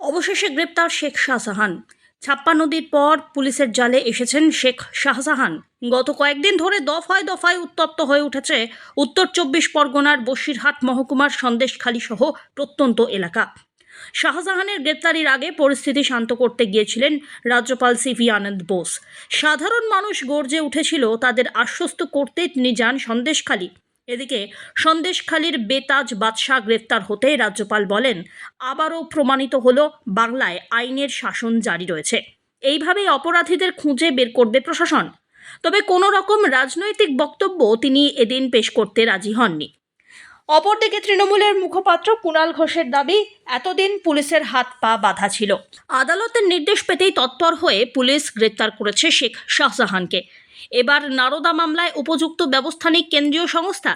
অবশেষে গ্রেপ্তার শেখ শাহজাহান। ছাপ্পান্ন দিন পর পুলিশের জালে এসেছেন শেখ শাহজাহান। গত কয়েকদিন ধরে দফায় দফায় উত্তপ্ত হয়ে উঠেছে উত্তর চব্বিশ পরগনার বসিরহাট মহকুমার সন্দেশখালী সহ প্রত্যন্ত এলাকা। শাহজাহানের গ্রেপ্তারির আগে পরিস্থিতি শান্ত করতে গিয়েছিলেন রাজ্যপাল সিভি আনন্দ বোস। সাধারণ মানুষ গর্জে উঠেছিল তাদের আশ্বস্ত করতে তিনি যান সন্দেশখালী। এদিকে সন্দেশখালীর বেতাজ বাদশাহ গ্রেপ্তার হতে রাজ্যপাল বলেন, আবারও প্রমাণিত হল বাংলায় আইনের শাসন জারি রয়েছে। এইভাবেই অপরাধীদের খুঁজে বের করবে প্রশাসন। তবে কোনো রকম রাজনৈতিক বক্তব্য তিনি এদিন পেশ করতে রাজি হননি। অপরদিকে তৃণমূলের মুখপাত্র কুণাল ঘোষের দাবি, এতদিন পুলিশের হাত পা বাঁধা ছিল। আদালতের নির্দেশ পেতেই তৎপর হয়ে পুলিশ গ্রেপ্তার করেছে শেখ শাহজাহানকে। এবার নারদা মামলায় উপযুক্ত ব্যবস্থা নেই কেন্দ্রীয় সংস্থা,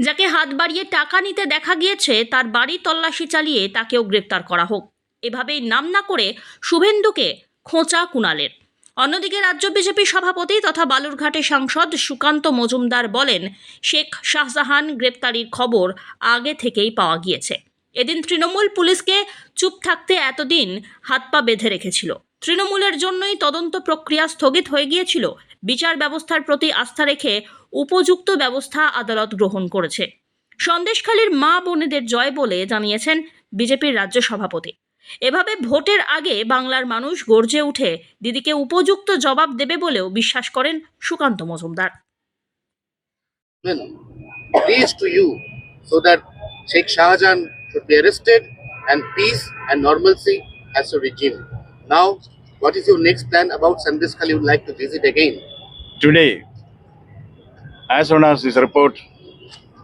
যাকে হাত বাড়িয়ে টাকা নিতে দেখা গিয়েছে, তার বাড়ি তল্লাশি চালিয়ে তাকেও গ্রেপ্তার করা হোক। এভাবেই নাম না করে শুভেন্দুকে খোঁচা কুণালের। অন্যদিকে রাজ্য বিজেপি সভাপতি তথা বালুরঘাটের সাংসদ সুকান্ত মজুমদার বলেন, শেখ শাহজাহান গ্রেপ্তারির খবর আগে থেকেই পাওয়া গিয়েছে। এদিন তৃণমূল পুলিশকে চুপ থাকতে এতদিন হাত পা বেঁধে রেখেছিল। তৃণমূলের জন্যই তদন্ত প্রক্রিয়া স্থগিত হয়ে গিয়েছিল বিচার ব্যবস্থার প্রতি আস্থা রেখে উপযুক্ত ব্যবস্থা আদালত গ্রহণ করেছে সন্দেশখালীর মা বোনেদের জয় বলে জানিয়েছেন বিজেপির রাজ্য সভাপতি এভাবে ভোটের আগে বাংলার মানুষ গর্জে উঠে দিদিকে উপযুক্ত জবাব দেবে বলেও বিশ্বাস করেন Sukanta Majumdar What is your next plan about Sandeshkali? You would like to visit again? Today, as soon as this report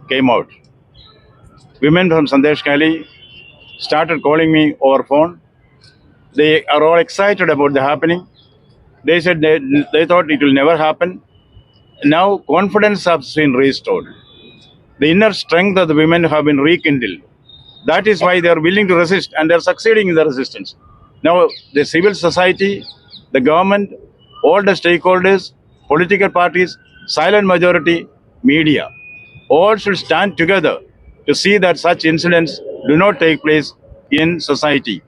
came out, women from Sandesh Kali started calling me over phone. They are all excited about the happening. They said they, they thought it will never happen. Now confidence has been restored. The inner strength of the women have been rekindled. That is why they are willing to resist and they are succeeding in the resistance. Now the civil society, the government, all the stakeholders, political parties, silent majority, media, all should stand together to see that such incidents do not take place in society.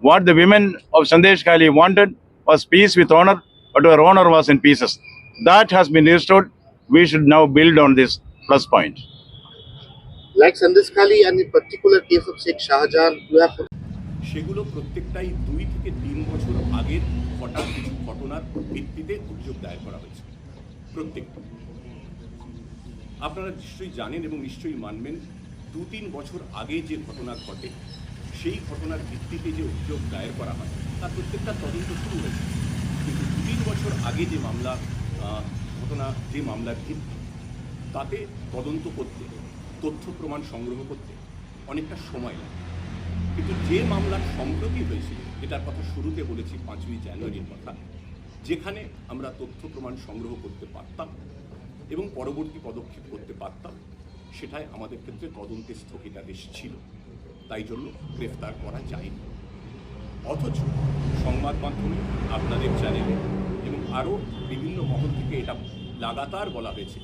What the women of Sandesh Kali wanted was peace with honor, but her honor was in pieces. That has been restored. We should now build on this plus point. Like Sandesh Khali and in particular case of Sheikh Shahjahan, you have সেগুলো প্রত্যেকটাই দুই থেকে তিন বছর আগের ঘটা কিছু ঘটনার ভিত্তিতে অভিযোগ দায়ের করা হয়েছে। প্রত্যেকটা। আপনারা নিশ্চয়ই জানেন এবং নিশ্চয়ই মানবেন, দু তিন বছর আগে যে ঘটনা ঘটে, সেই ঘটনার ভিত্তিতে যে অভিযোগ দায়ের করা হয়, তার প্রত্যেকটা তদন্ত শুরু হয়েছে। কিন্তু দু তিন বছর আগে যে মামলা ঘটনা, যে মামলার ভিত্তি, তাতে তদন্ত করতে, তথ্য প্রমাণ সংগ্রহ করতে অনেকটা সময় লাগে। কিন্তু যে মামলার সম্প্রতি হয়েছিল, এটার কথা শুরুতে বলেছি পাঁচই জানুয়ারির কথা, যেখানে আমরা তথ্য প্রমাণ সংগ্রহ করতে পারতাম এবং পরবর্তী পদক্ষেপ করতে পারতাম, সেটাই আমাদের ক্ষেত্রে তদন্তের স্থগিতাদেশ ছিল। তাই জন্য গ্রেফতার করা যায়নি। অথচ সংবাদ মাধ্যমে, আপনাদের চ্যানেলে এবং আরও বিভিন্ন মহল থেকে এটা লাগাতার বলা হয়েছে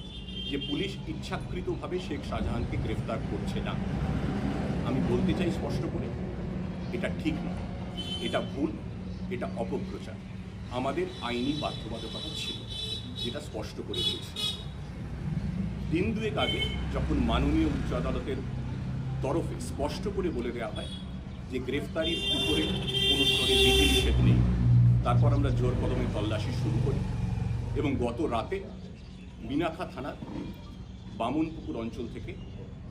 যে পুলিশ ইচ্ছাকৃতভাবে শেখ শাহজাহানকে গ্রেফতার করছে না। আমি বলতে চাই স্পষ্ট করে, এটা ঠিক নয়। এটা ভুল, এটা অপপ্রচার। আমাদের আইনি বাধ্যবাধকতা ছিল, যেটা স্পষ্ট করে দিয়েছে। দিন দুয়েক আগে যখন মাননীয় উচ্চ আদালতের তরফে স্পষ্ট করে বলে দেওয়া হয় যে গ্রেফতারির উপরে কোনো স্তরে বিধিনিষেধ নেই, তারপর আমরা জোর কদমে তল্লাশি শুরু করি এবং গত রাতে মিনাখা থানার বামনপুকুর অঞ্চল থেকে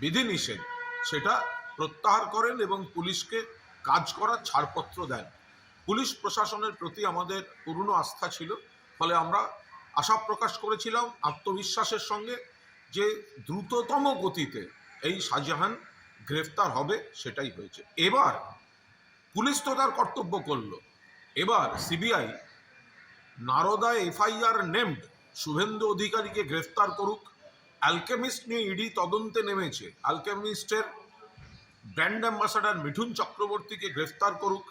বিধিনিষেধ, সেটা প্রত্যাহার করেন এবং পুলিশকে কাজ করার ছাড়পত্র দেন। পুলিশ প্রশাসনের প্রতি আমাদের পূর্ণ আস্থা ছিল, ফলে আমরা আশা প্রকাশ করেছিলাম আত্মবিশ্বাসের সঙ্গে যে দ্রুততম গতিতে এই শাহজাহান গ্রেফতার হবে, সেটাই হয়েছে। এবার পুলিশ তো তার কর্তব্য করল। এবার সিবিআই নারদায় এফআইআর নেমড, শুভেন্দু অধিকারীকে গ্রেফতার করুক অ্যালকেমিস্ট নিয়ে ইডি তদন্তে নেমেছে। অ্যালকেমিস্টের ব্র্যান্ড অ্যাম্বাসাডার মিঠুন চক্রবর্তীকে গ্রেফতার করুক।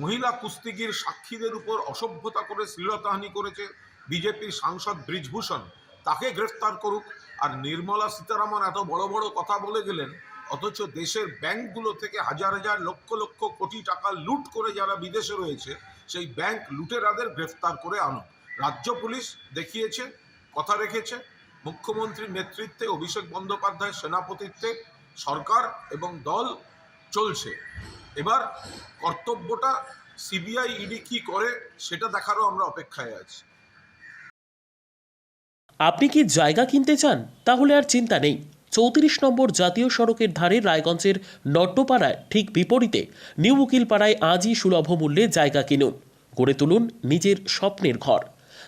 মহিলা কুস্তিগির সাক্ষীদের উপর অসভ্যতা করে শ্লীলতাহানি করেছে বিজেপির সাংসদ ব্রিজভূষণ। তাকে গ্রেফতার করুক। আর নির্মলা সীতারামন এত বড় বড় কথা বলে গেলেন, অথচ দেশের ব্যাংকগুলো থেকে হাজার হাজার লক্ষ লক্ষ কোটি টাকা লুট করে যারা বিদেশে রয়েছে, সেই ব্যাংক লুটেরাদের গ্রেফতার করে আনুক। রাজ্য পুলিশ দেখিয়েছে, কথা রেখেছে মুখ্যমন্ত্রীর নেতৃত্বে অভিষেক বন্দ্যোপাধ্যায়ের সেনাপতিত্বে সরকার এবং দল চলছে। এবার কর্তব্যটা সিবিআই ইডি কি করে সেটা দেখারও আমরা অপেক্ষায় আছি। আপনি কি জায়গা কিনতে চান? তাহলে আর চিন্তা নেই। চৌত্রিশ নম্বর জাতীয় সড়কের ধারে রায়গঞ্জের নট্টপাড়ায় ঠিক বিপরীতে নিউ উকিলপাড়ায় আজই সুলভ মূল্যে জায়গা কিনুন। গড়ে তুলুন নিজের স্বপ্নের ঘর।